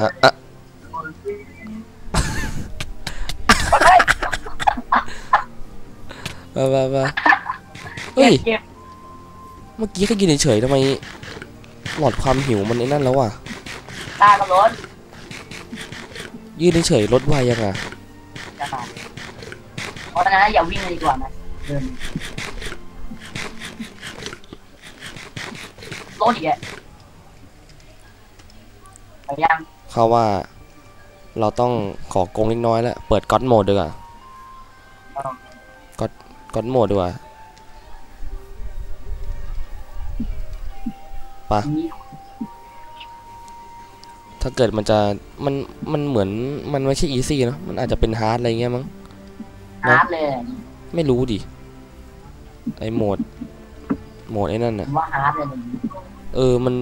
มามามาเฮ้ยเก็บเมื่อกี้แค่ยืนเฉยๆทำไม หลอดความหิวมันไอ้นั่นแล้วอะตากับรถยืนเฉยๆลดไวยังอะจะมาเพราะฉะนั้นอย่าวิ่งเลยดีกว่านะเดินรถอีกอะไปยัง เขาว่าเราต้องขอโกงเล็กน้อยแล้ว เปิดก๊อตโหมดดีกว่าก๊อตก๊อตโหมดดีกว่านี้ถ้าเกิดมันจะมันมันเหมือนมันไม่ใช่อีซี่เนอะมันอาจจะเป็นฮาร์ดอะไรเงี้ยมั้งฮาร์ดเลยไม่รู้ดิไอโหมดโหมดไอ้นั่นผน่ะมว่าฮาร์ดเลยเออมัน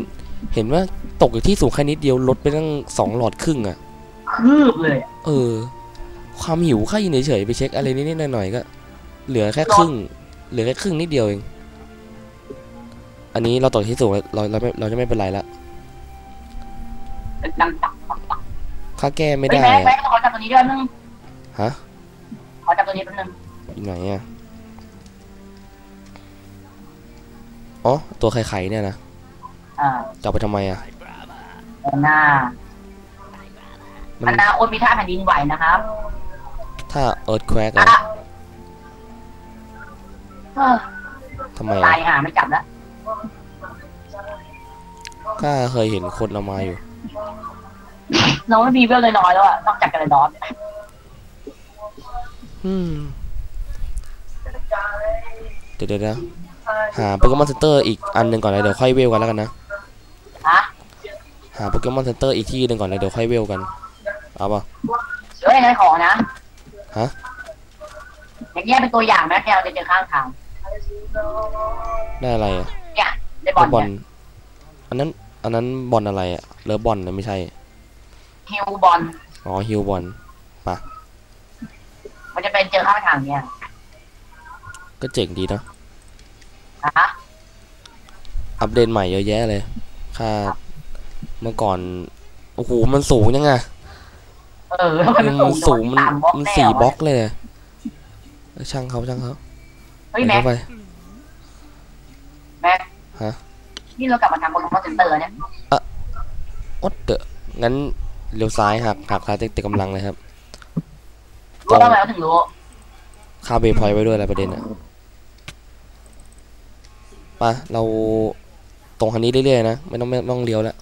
เห็นว่าตกอยู่ที่สูงแค่นิดเดียวลดไปตั้งสองหลอดครึ่งอะคืบเลยอะเออ ความหิวแค่ยืนเฉยๆไปเช็คอะไรนิดๆหน่อยๆก็ เหลือแค่ครึ่ง เหลือแค่ครึ่งนิดเดียวเอง อันนี้เราตกที่สูงแล้วเราเราไม่เราจะไม่เป็นไรละดังตักตักตักค่าแก้ไม่เฮ้ยได้แม็กแม็อะกขอจับตัวนี้ด้วยนึงฮะขอจับตัวนี้แป๊บนึงอยู่ไหนอะอ๋อตัวไข่ๆเนี่ยนะ อ่าจะเอาไปทำไมอะเดินหน้ามันอนาคตมีท่าแผ่นดินไหวนะครับ ถ้าเอิร์ธแควกอะอะเออทำไมตาอะยห่าไม่จับแล้วก็เคยเห็นคนเอามาอยู่ น้องไม่มีเวลเลยน้อยแล้วอะนอกจากกันเลยน้อยอืมเดี๋ยวเดี๋ยวนะหาโปเกมอนเซ็นเตอร์อีกอันหนึ่งก่อนเลยเดี๋ยวค่อยเวลกันแล้วกันนะฮะ หาโปเกมอนเซ็นเตอร์อีกที่หนึ่งก่อนเลยเดี๋ยวค่อยเวลกัน เอาป่ะเฮ้ยนายขอนะ ฮะอย่างเงี้ยเป็นตัวอย่างแม็กแกเราจะเจอข้างทาง ได้อะไรอะเนี่ยได้บอลบอลเนี่ยอันนั้น อันนั้นบอลอะไรอะเลิฟบอลนะไม่ใช่ ฮิวบอล อ๋อ ฮิลบอลมันจะเป็นเจอข้างทางเนี่ย ก็เจ๋งดีเนอะฮะอัปเดตใหม่เยอะแยะเลย ค่า เมื่อก่อน โอ้โห มันสูงยังไงเออแล้วมันมันสูงมันสามบล็อกมันแน่สี่บล็อกวะเลยอะเออช่างเขาช่างเขาเฮ้ยไปแม็กเข้าไปแม็กฮะ นี่เรากลับมาทำโปเกมอนเซ็นเตอร์เนี่ยอดเดอะงั้นเลี้ยวซ้ายหักหักซ้ายเต็มกำลังเลยครับรู้ทำไมเราถึงรู้ค่าเบย์พอยต์ไว้ด้วยอะไรประเด็นอะไปะเราตรงคันนี้เรื่อยๆนะ ไม่ต้องไม่ต้องเลี้ยวแล้ว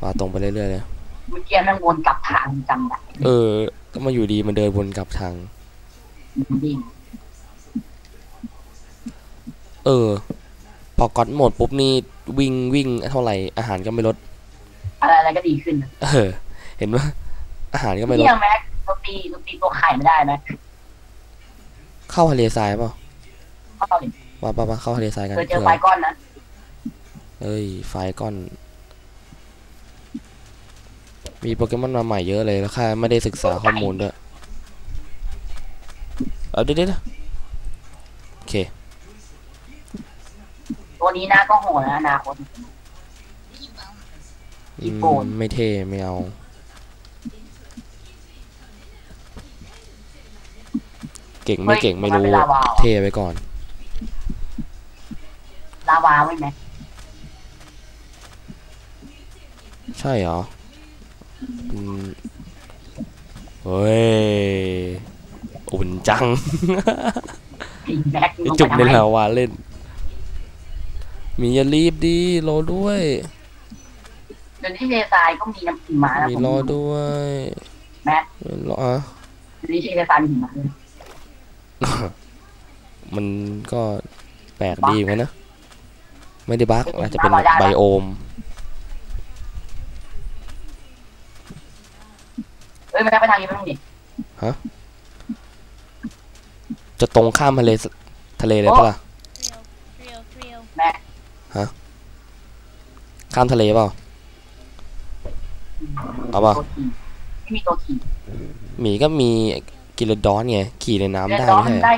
ป่าตรงไปเรื่อยๆเลยเมื่อกี้นั่งวนกลับทางจำได้เออ ก็มาอยู่ดีมันเดินวนกลับทางดีเออ พอก๊อตหมดปุ๊บนี่วิ่งวิ่งเท่าไหร่อาหารก็ไม่ลด อะไรอะไรก็ดีขึ้นนะเออ เห็นว่าอาหารก็ไม่ลดเนี่ยแม็กเราตีเราตีตัวไข่ไม่ได้แม็กเข้าทะเลทรายเปล่าเข้าเลยว่าป่ะเข้าทะเลทรายกันเคยเจอผื่ไฟก้อนนะเอ้ยไฟก้อน มีโปเกมอนมาใหม่เยอะเลยแล้วข้าไม่ได้ศึกษาข้อมูลด้วยเอาเดี๋ยวเดี๋ยวโอเค ตัวนี้นะก็โหดนะอนาคตอืญี่มปุ่นไม่เท่ไม่เอา เก่งไม่เก่งไม่รู้นเป็นลาวาเท่ไว้ก่อน ลาวาไว้ไหม ใช่เหรออืมเฮ้ย อุ่นจังไอ้แม็กไอจุกในลาวาเล่น มีอย่ารีบดีรอด้วยเดี๋ยวนี้เททรายก็มีน้ำหิมะนะมีผมรอด้วยแม็กรออะเดี๋ยวนี้เททรายมีหิมะเลยมันก็แปลกดีเหมือนกันนะ ไม่ได้บั๊กอาจจะเป็นแบบไบโอม อ้ยแม็กไปทางนี้ไปทางนี้จะตรงข้ามทะเลสทะเลเลยปะล่ะ Thrill, thrill. แม็กข้ามทะเลเปล่าเอาป่ะตัวขี่ไม่มีตัวขี่หมีก็มีกิโลดอนไงขี่ในน้ำเรือได้ร้อนไม่มันใช่เหรอได้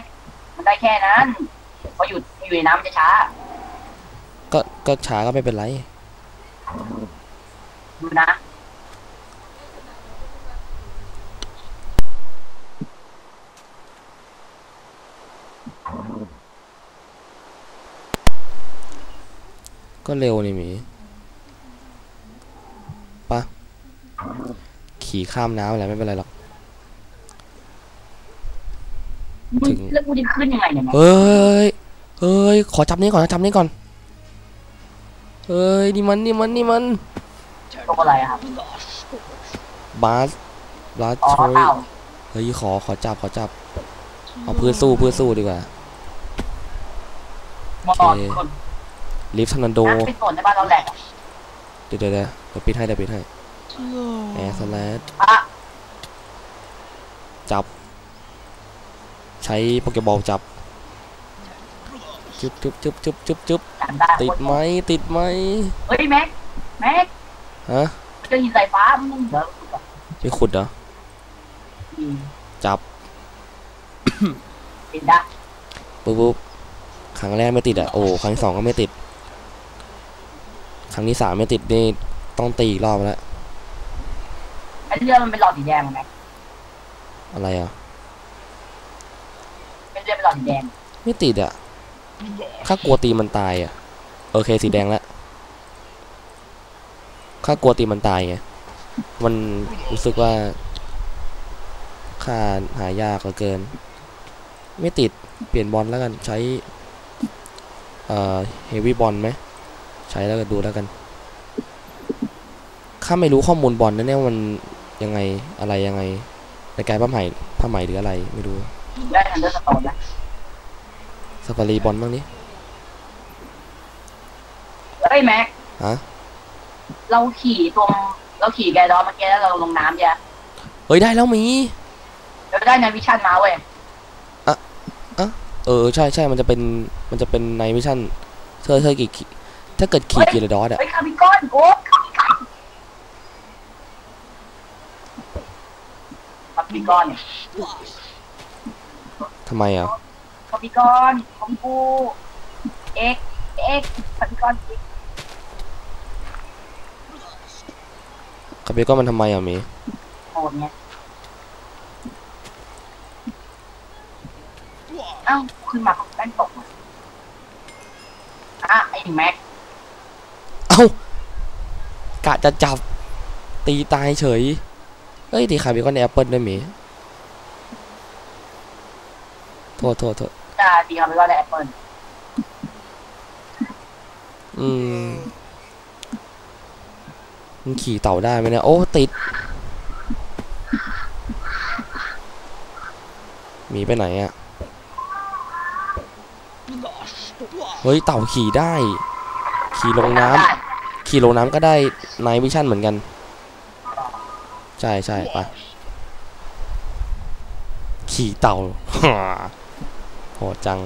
มันได้แค่นั้นพออยู่อยู่ในน้ำมันจะช้า ก็ก็ช้าก็ไม่เป็นไรเดูนะ ก็เร็วนี่หมีปะขี่ข้ามน้ำอะไรไม่เป็นไรหรอกมึถึงงแล้วกูจะขึ้นยังไงเนี่ยแม็กเฮ้ยเฮ้ยขอจับนี้ก่อนนะจับนี้ก่อนเฮ้ยนี่มันนี่มันนี่มันตัวอะไรอะครับบาสบาสอ๋อโชยเต่าเฮ้ยขอขอจับขอจับเอาเพื่อสู้เพื่อสู้ดีกว่ามอโอเคคน ลิฟทันโดนะไปสวนในบ้านเราแหลกอะเดี๋ยวเดี๋ยวเดี๋ยวเดี๋ยวปิดให้เดี๋ยวปิดให้แอร์สแลดอะจับ ใช้โปเกบอลจับจุ๊บจุ๊บจุ๊บจุ๊บจุ๊บจุ๊บจำได้ติดไหมติดไหมเฮ้ยแม็กแม็กฮะเจอหินสายฟ้ามึงเดี๋ยวไปขุดเหรออืมจับติดได้ปุ๊บปุ๊บครั้งแรกไม่ติดอะโอ้ครั้งที่สองก็ไม่ติด ครั้งที่สามไม่ติดนี่ต้องตีอีกรอบแล้วไอ้เรือมันเป็นหลอดสีแดงอะแม็กอะไรอะเป็นเรือเป็นหลอดสีแดงไม่ติดอะข้ากลัวตีมันตายอะโอเคสีแดงแล้วข้ากลัวตีมันตายไงมันรู้สึกว่าค่าหายากเหลือเกิน ไม่ติดเปลี่ยนบอลแล้วกันใช้เอ่อเฮฟวี่บอลไหม ใช้แล้วก็ดูแล้วกันข้าไม่รู้ข้อมูลบอลนะเนี่ยว่ามันยังไงอะไรยังไง ในการผ้าไหมผ้าไหมหรืออะไรไม่รู้ได้ทันเดอร์สโตนนะสปารีบอลบ้างนี้เฮ้ยแม็กฮะเราขี่ตรงเราขี่แกดอนเมื่อกี้แล้วเราลงน้ำเนี่ยเฮ้ยได้แล้วหมีเราได้ในวิชั่นมาเว้ยเออใช่ใช่มันจะเป็นมันจะเป็นในวิชั่นเธอเธอกี่ขี่ ถ้าเกิดขี่กีฬาดอสอะเฮ้ยคาร์บิคอนโอ้คาร์บิคอนเนี่ยทำไมอะคาร์บิคอนของกูเอ็กเอ็กคาร์บิคอนคาเบก็มันทำไมอะหมีโหดเนี่ยเอ้าขึ้นมาแป้งตกมาอะไอ้แม็ก เอ้ากะจะจับตีตายเฉย เอ้ยตีคาเบก็ในแอปเปิลด้วยหมีโทษโทษโทษจะดีคาร์บิคอนและแอปเปิลอืมมันขี่เต่าได้ไหมเนี่ยโอ้ติดหมีไปไหนอะเฮ้ยเต่าขี่ได้ ขี่ลงน้ำได้ ขี่ลงน้ำก็ได้ไนวิชั่นเหมือนกัน ใช่ใช่ไปะขี่เต่าโหดจัง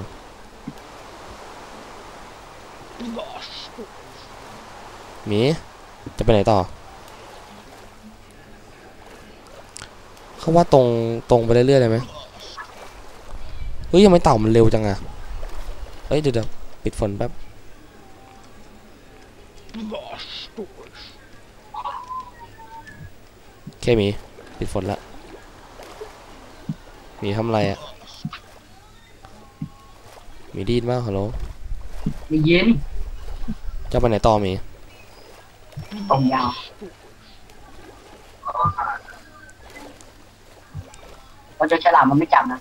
หมี จะไปไหนต่อ เขาว่าตรงตรงไปเรื่อยๆเลยไหมเฮ้ยทำไมเต่ามันเร็วจังอะเฮ้ยเดี๋ยวเดี๋ยวปิดฝนแป๊บ โอเคหมีปิดฝนละหมีทำอะไรอะหมีไดีนมากฮัลโหลได้ยินจะไปไหนต่อหมีตรงยาวเราเจอฉลามมันไม่จับนะ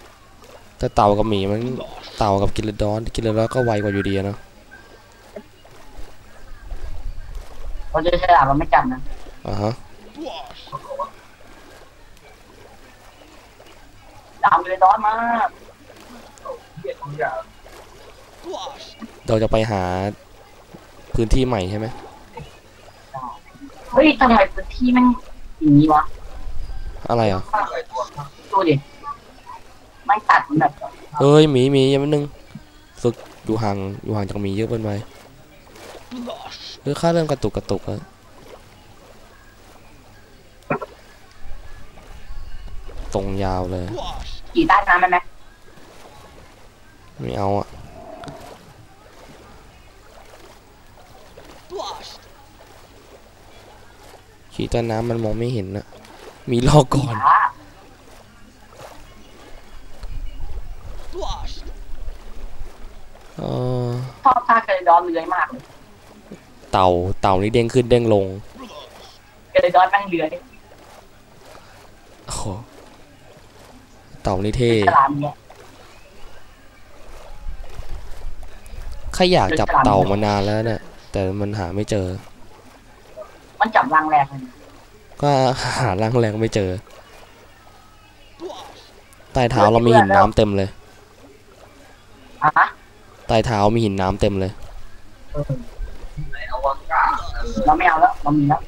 แต่เต่ากับหมีมันเต่ากับกิลดอนกิลดอนก็ไวกว่าอยู่ดีอะเนอะ ราเจอฉลามมันไม่จับนะอ่าฮะดาวเลยร้อนมากเราจะไปหาพื้นที่ใหม่ใช่ไหมเฮ้ยทำไมพื้นที่มันอย่างนี้วะ อะไรอะดูดิมันตัดแบบเอ้ยหมีหมีอยังนึง ฝึกอยู่ห่างอยู่ห่างจากหมีเยอะเกินไปห รือค่าเริ่มกระตุกกระตุกอะตรงยาวเลย ขี่ใต้น้ำได้ไหมไม่เอาอะขีใต้น้ำมันมองไม่เห็นนะมีรอก่อนช้าเออชอบท่าเกระดอนเลื้อยมากเลย เต่า เต่านี่เด้งขึ้นเด้งลงเกระดอนแม่งเลื้อยโอ้โหเต่านี่เท่ฉลามเนี่ยข้าอยากจับเต่ามานานแล้วเนี่ยแต่มันหาไม่เจอ มันจับรังแรงเลยก็หาร่างแรงไม่เจอ ใต้เท้าเรามีหินน้ำเต็มเลยอะฮะใต้เท้ามีหินน้ำเต็มเลย เออเราไม่เอาแล้วเรามีแล้ว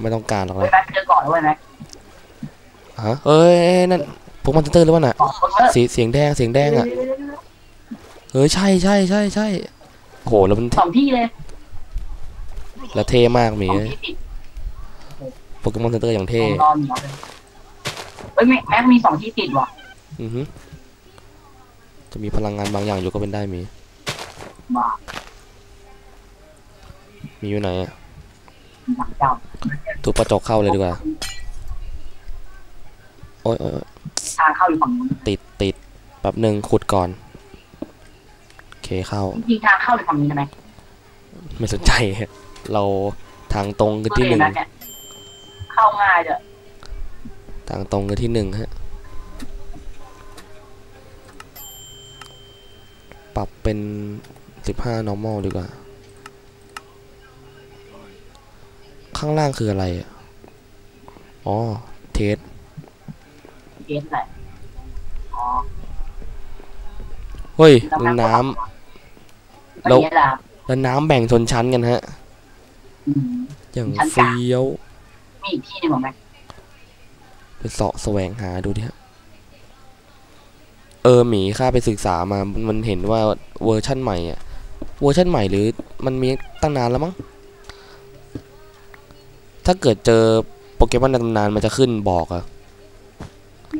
ไม่ต้องการหรอกเว้ยนะแม็กเจอก่อนแล้วเว้ยแม็กฮะเอ้ยนั่นพวกมันเตอร์หรือเปล่าน่ะก่อนเออสีเสียงแดงเสียงแดงอะเฮ้ยใช่ใช่ใช่ใช่โอ้โหแล้วมันสองที่เลยแล้วเท่มากหมีสองที่ติดโปเกมอนเซ็นเตอร์อย่างเท่นอนเหนียวเลยเฮ้ยแม็กแม็กมีสองที่ติดว่ะอือฮึจะมีพลังงานบางอย่างอยู่ก็เป็นได้หมีบ้า มีอยู่ไหนอะหลังเจ้าทุบกระจกเข้าเลยดีกว่า โอ้ยโอ๊ยโอ๊ยทางเข้าอยู่ฝั่งนู้นติดติดแป๊บหนึ่งขุดก่อน โอเคเข้า จริงๆทางเข้าอยู่ฝั่งนี้ใช่ไหมไม่สนใจ เราทางตรงคือที่หนึ่งเพื่อเห็นไหมเนี่ยเข้าง่ายเลยทางตรงคือที่หนึ่งฮะ ปรับเป็นสิบห้า normal ดีกว่า ข้างล่างคืออะไรอะอ๋อ เทส เกสแหละอ๋อเฮ้ยแล้วแล้วน้แล้วแล้วเกสล่ะำแล้วน้ำแบ่งชนชั้นกันฮะ อืมอย่างชั้นกลางเฟี้ยว มีอีกที่หนึ่งเหรอแม็กไปเสาะแสวงหาดูดิฮะ เออหมีข้าไปศึกษามา มันเห็นว่าเวอร์ชั่นใหม่อะเวอร์ชั่นใหม่หรือมันมีตั้งนานแล้วมั้ง ถ้าเกิดเจอโปเกมอนในตำนานมันจะขึ้นบอกอะ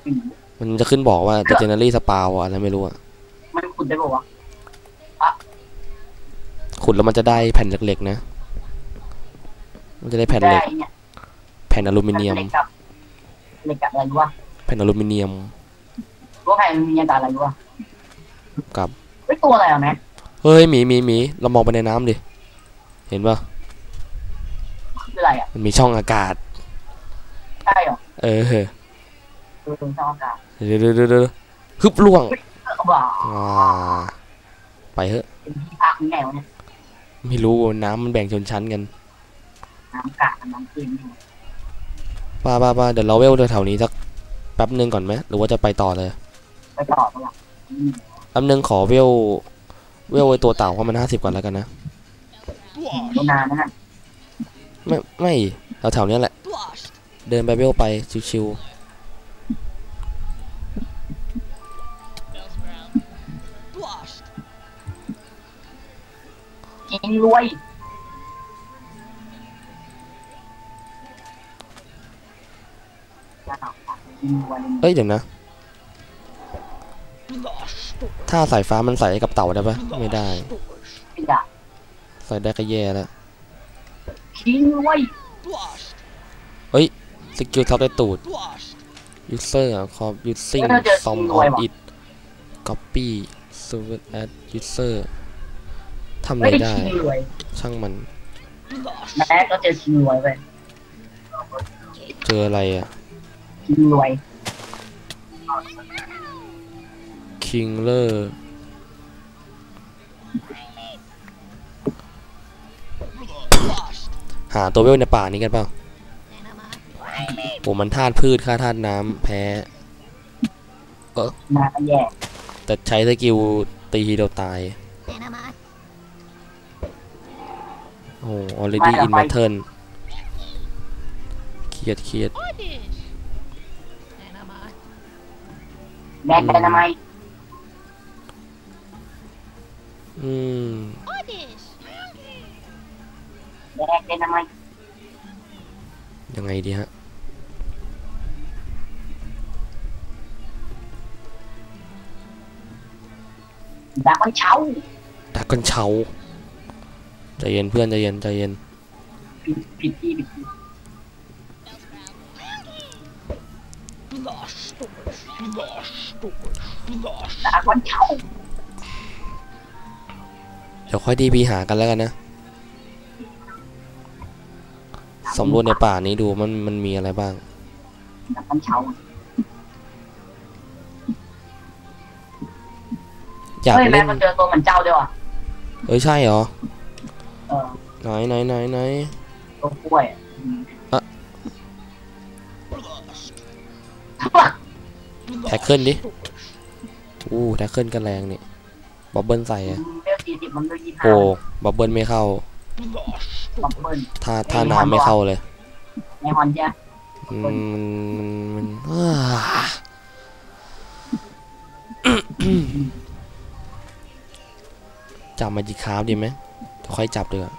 อืมมันจะขึ้นบอกว่า Legendary Spawn อะอะไรไม่รู้อะมันขุดได้ป่าวะขุดแล้วมันจะได้แผ่นเหล็กๆนะ มันจะได้แผ่นเหได้ล็กเนี่ยแผ่นอลูมิเนียมเหล็กกับเหล็กกับอะไรรู้วะแผ่นอลูมิเนียมรู้ว่าแผ่นมีอันตรายอะไรรู้วะกับเฮ้ยตัวอะไรอะแม็กเฮ้ยหมีหมีหมีเรามองไปในน้ำดิ เห็นปะ คืออะไรอะมันมีช่องอากาศ ใช่เหรอเออเออตรงช่องอากาศเดี๋ยวเดี๋ยวเดี๋ยวเดี๋ยวฮึบล่วงเออบ้าอ่าไปเถอะเป็นที่พักนี่ไงวะเนี่ยไม่รู้น้ำมันแบ่งชนชั้นกันน้ำกาดน้ำเค็มอยู่ป้าป้าป้าเดี๋ยวเราเวลแถวๆนี้สักแป๊บหนึ่งก่อนไหมหรือว่าจะไปต่อเลยไปต่อปะล่ะอืมแป๊บหนึ่งขอเวลเวลไอ้ตัวเต่าว่ามันห้าสิบก่อนแล้วกันนะไม่นานนะฮะ ไม่ไม่แถวๆเนี้ยแหละ เดินไปเวลไปชิวกินรวยกินรวยๆเอ้ยเดี๋ยวนะ ถ้าสายฟ้ามันใส่ให้กับเต่าได้ปะไม่ได้ไม่ได้ ใส่ได้ก็แย่แล้ว กินรวยสกิลทับได้ตูด user of using some of it copy serve as user ทำอะไรเฮ้ยได้กินรวยช่างมันแม็กก็เจอกินรวยไปเจออะไรอะกินรวย Kingler หาตัวเวลในป่านี้กันเปล่าโอ้มันธาตุพืชค่าธาตุน้ำแพ้นาก็แย่แต่ใช้สกิลตีทีเดียวตาย โอ้ already in my turn เครียดเครียด Oddish. แม็กเป็นทำไมอืม กเป็นทำไมยังไงดีฮะดักมันเช้าดักกันเชาใจเย็นเพื่อนใจเย็นใจเย็นพผิดผิดที่ผิดที่ดาวันเช่าเดี๋ยวค่อยดีพีหากันแล้วกันนะ สำรวจในป่านี้ดูมันมันมีอะไรบ้างดาวันเช่าอยากเฮ้ยแม่เล่นมันเจอตัวเหมือนเจ้าด้วยว่ะเอ้ยใช่เหรอเออไหนไหนไหนไหนตัวกล้วยอืมแท็กเกิลดิอู้แท็กเกิลกันแรงนี่บับเบิ้ลใส่อะเบลสี่สิบมันเลยยี่ห้าโอ้บับเบิ้ลไม่เข้า บับเบิ้ลถ้าถ้าน้ำไม่เข้าเลยในฮอนใช่ไหมมันมันมันอ้าจับมาจิคาร์ฟดีไหมเดี๋ยวค่อยจับดีกว่า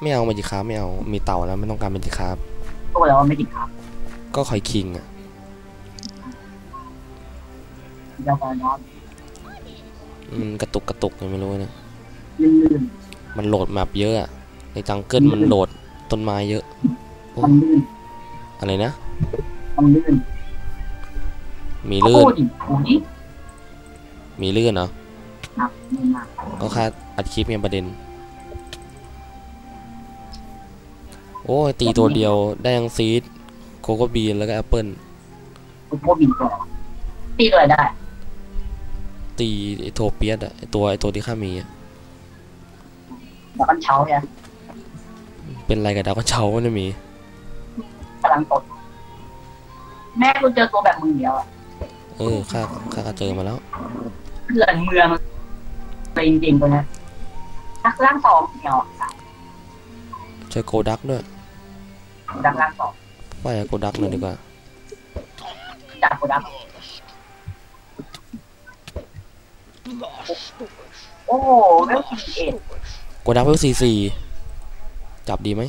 ไม่เอามาจิคาร์ฟไม่เอา มีเต่าแล้วไม่ต้องการมาจิคาร์ฟตัวแล้วไม่ติดครับก็คอยคิงอะเดี๋ยวก่อนนอนมันกระตุกกระตุกยังไม่รู้นะลื่นมันโหลดแมปเยอะอะ ในจังเกิลมันโหลดต้นไม้เยอะๆมันลื่นอะไรนะมันลื่นมีลื่นโอ้ดิโอ้ดิมีลื่นเหรอหนักไม่มากก็แค่อัดคลิปไงประเด็น โอ้ยตีตัวเดียวได้ยังซีดโคโคบีนแล้วก็แอปเปิลคุณพวกบินตัวตีเลยได้ ตีไอโทเปียสอะไอตัวไอตัวที่ข้ามีอะดาวันเช่าเนี่ย เป็นไรกับดาวกระเช้ามันไม่มีกำลังตดแม่กูเจอตัวแบบมึงเดียวอะเออข้าข้าก็เจอมาแล้วเพื่อนเมืองเลยจริงๆตัวเนี้ยนักล่างสองเหี่ยวเจอโกดักด้วยดักล่างสองไปกับโกดักเลยดีกว่าจากกูดักโอ้โหเรื่องสี่เอ็ดโกดักเวลซีซี จับดีไหม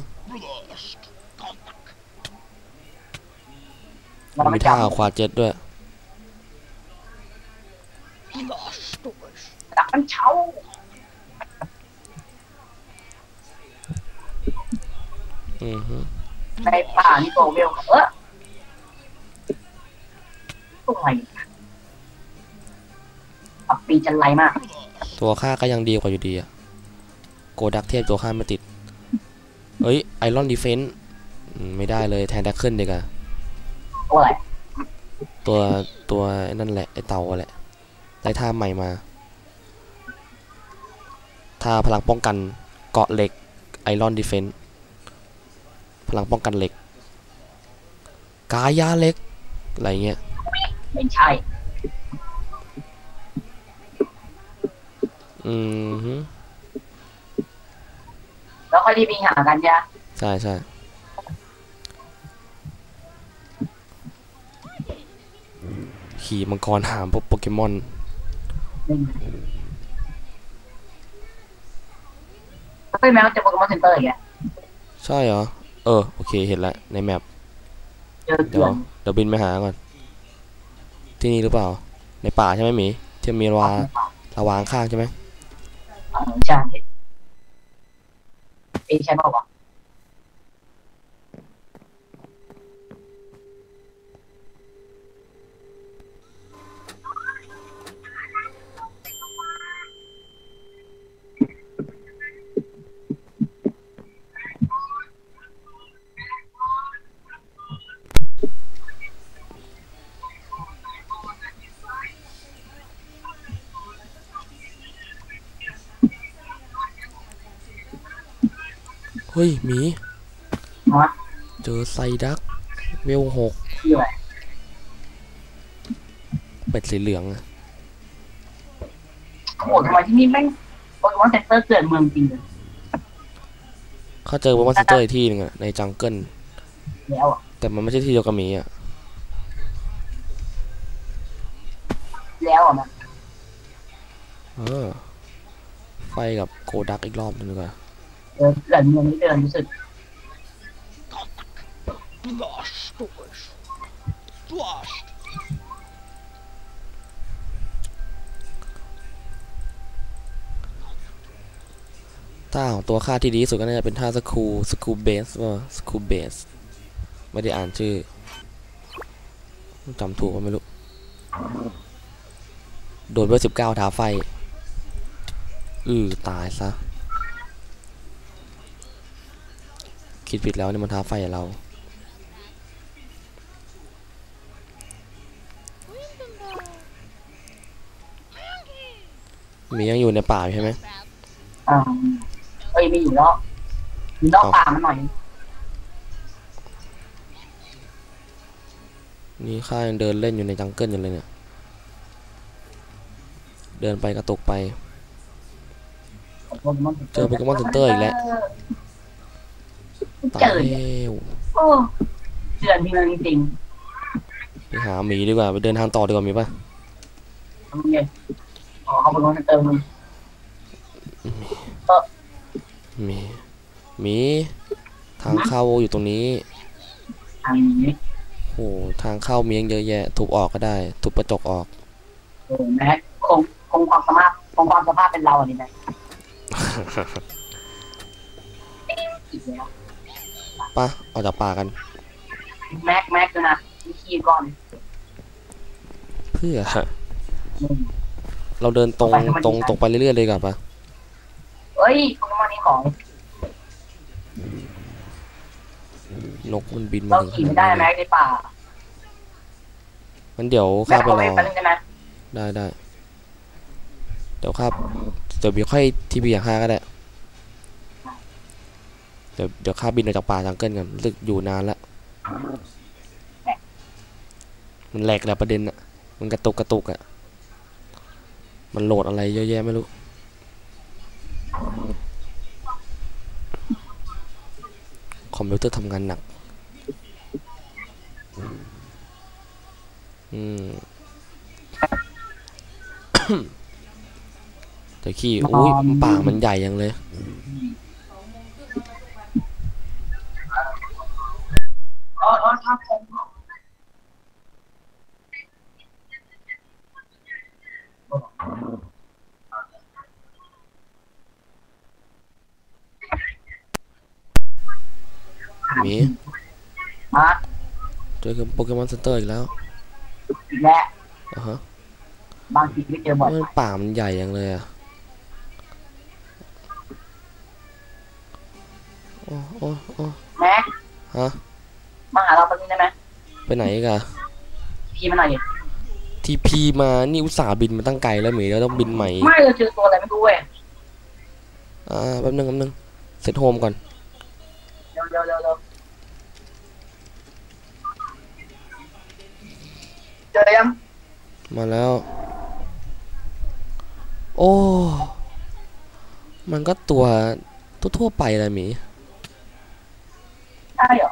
เรามันไม่มีจัท่าบเอาควาเจ็ตด้วยดักมันเช่าอือฮึในป่านี่ตัวเวลเออตัวอะไรอับปีจันไรมาก ตัวข้าก็ยังดีกว่าอยู่ดีอะโกดักเทียบตัวข้าไม่ติด เอ้ยไอรอนดีเฟนต์ไม่ได้เลยแทนแดกเกิลดีกว่าตัวอะไรตัวตัวไอ้นั่นแหละไอเต่าแหละได้ท่าใหม่มาท่าพลังป้องกันเกาะเหล็กไอรอนดีเฟนต์พลังป้องกันเหล็ก กายาเหล็ก อะไรเงี้ยไม่ใช่ อืมฮึ แล้วค่อยที่มีหากันจ้ะใช่ใช่ขี่มังกรหามพวกโปเกมอนหนึ่งเฮ้ยแมวเจอโปเกมอนเซ็นเตอร์อีกแล้วใช่เหรอ เออ โอเค เห็นแล้วในแมปเจอเดี๋เกืยวอนเดี๋ยวบินไปหาก่อน ที่นี่หรือเปล่า ในป่าใช่ไหมหมีที่มีระวาระวางข้างใช่ไหมเออใช่ เอยใเปล่าวะเฮ้ยหมีวะเจอไซดัก เวลหกคืออะไรเป็ดสีเหลืองอะโอ้โหทำไมที่นี่แม่งโปเกมอนเซ็นเตอร์เกิดเมืองจริงเลยเขาเจอโปเกมอนเซ็นเตอร์อีกที่หนึงอะในจังเกิลแล้วอะแต่มันไม่ใช่ที่เดียวกับหมีอะแล้วอะมันเออไฟกับโกดักอีกรอบหนึงดีกว่า เออเกิดเมืองนี้เดินรู้สึกท่าของตัวค่าที่ดีที่สุดก็น่าจะเป็นท่าสคูสคูเบสว่าสคูเบสไม่ได้อ่านชื่อจำถูกว่าไม่รู้ โดนเบอร์สิบเก้าท้าไฟ อือตายซะ คิดผิดแล้วนี่มันท้าไฟกับเรา มียังอยู่ในป่าอยู่ใช่ไหมอ่าเอ้ยไม่อยู่แล้วอยู่นอกป่ามันหน่อย นี่ข้ายังเดินเล่นอยู่ในจังเกิลอยู่เลยเนี่ย เดินไปกระตุกไป เจอโปเกมอนเซ็นเตอร์อีกแล้วตา เจยอแล้เนี่ยวโอ้เจือนที่มันจริงไปหาหมีดีกว่าไปเดินทางต่อดีกว่ามีปะๆทำไงอ๋อเขาเป็นคนเติมมันหมีหมีทางเข้าอยู่ตรงนี้ทางนี้โอ้ทางเข้ามียังเยอะแยะทุบออกก็ได้ทุบกระจกออกโอ้แม็กคงคงความสามารถคงความสภาพเป็นเราอันนี้นะอีกแล้ว ปะออกจากป่ากัน แม็กแม็กเลยนะมีขี้ก่อน เพื่ออืมเราเดินตรงไปทำไมตรงดีนะตรงไปเรื่อยๆเลยก่อนปะเอ้ยโปเกมอนนี่ของนกมันบินมาเราถึงขี่ไม่ได้แม็กในป่ามันเดี๋ยวแม็ข้ากไปเอารไปอแป๊บนึงได้ไหมได้ได้เดี๋ยวครับเดี๋ยวเดี๋ยวค่อยทีพีอย่างห้าก็ได้ เดี๋ยวเดี๋ยวข้าบินออกจากป่าจังเกิลกันรู้สึกอยู่นานละมันแหลกแหละประเด็นอะมันกระตุกกระตุกอะมันโหลดอะไรเยอะแยะไม่รู้คอมพิวเตอร์ทำงานหนัก อืมแต่ขี้อุ้ยป่ามันใหญ่ยังเลย อ๋ออ๋อครับผม หมี มา เจอกับ โปเกมอนเซ็นเตอร์อีกแล้วอีกแล้วอะฮะบางทีไม่เจอบ่อยมันป่ามันใหญ่ยังเลยอะโอ้โอ้โอ้แม็กฮะมาหาเราแป๊บนึงได้ไหมไปไหนอีกันพี่มาหน่อยดิทีพีมา นี่อุตส่าห์บินมาตั้งไกลแล้วหมีแล้วต้องบินใหม่อีกไม่เราเจอตัวอะไรไม่รู้เว้ยอ่าแป๊บนึงแป๊บนึงเซตโฮมก่อน เร็วเร็วเร็วเร็วเจ อยัง มาแล้ว โอ้ มันก็ตัวทั่วๆไปเลยหมี ใช่เหรอ